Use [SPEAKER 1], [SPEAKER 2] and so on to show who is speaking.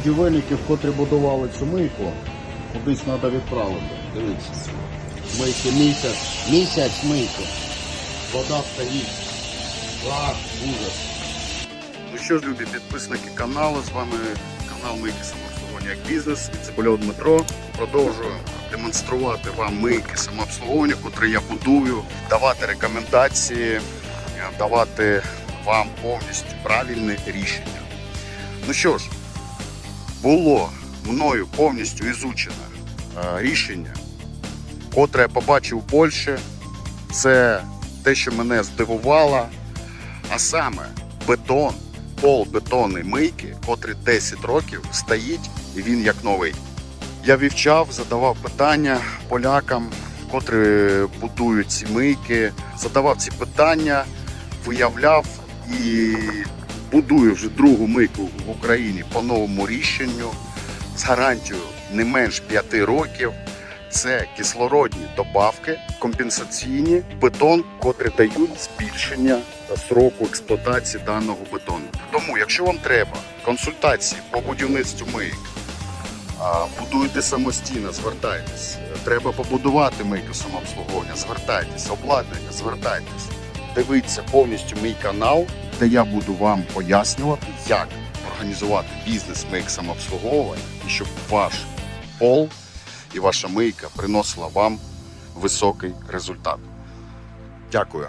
[SPEAKER 1] будівельників, котрі будували цю мийку, кудись треба відправити. Дивіться. Мийки місяць, місяць мийки. Вода стоїть. Жах, ужас. Ну що ж, любі підписники каналу, з вами канал Мийки самообслуговування як бізнес і Цибульов Дмитро. Продовжую демонструвати вам мийки самообслуговування, котрі я будую, давати рекомендації, давати вам повністю правильне рішення. Ну що ж, було мною повністю ізучене е, рішення, котре я побачив у Польщі. Це те, що мене здивувало, а саме бетон, пол бетонної мийки, котрий 10 років стоїть і він як новий. Я вивчав, задавав питання полякам, котрі будують ці мийки, задавав ці питання, виявляв і будую вже другу мийку в Україні по новому рішенню з гарантією не менш 5 років. Це кислородні добавки, компенсаційні бетон, котрі дають збільшення сроку експлуатації даного бетону. Тому, якщо вам треба консультації по будівництву мийок, а, будуєте самостійно, звертайтесь. Треба побудувати мийку самообслуговування, звертайтесь, обладнання, звертайтесь. Дивіться повністю мій канал, де я буду вам пояснювати, як організувати бізнес мийк самообслуговування, і щоб ваш пол і ваша мийка приносила вам високий результат. Дякую.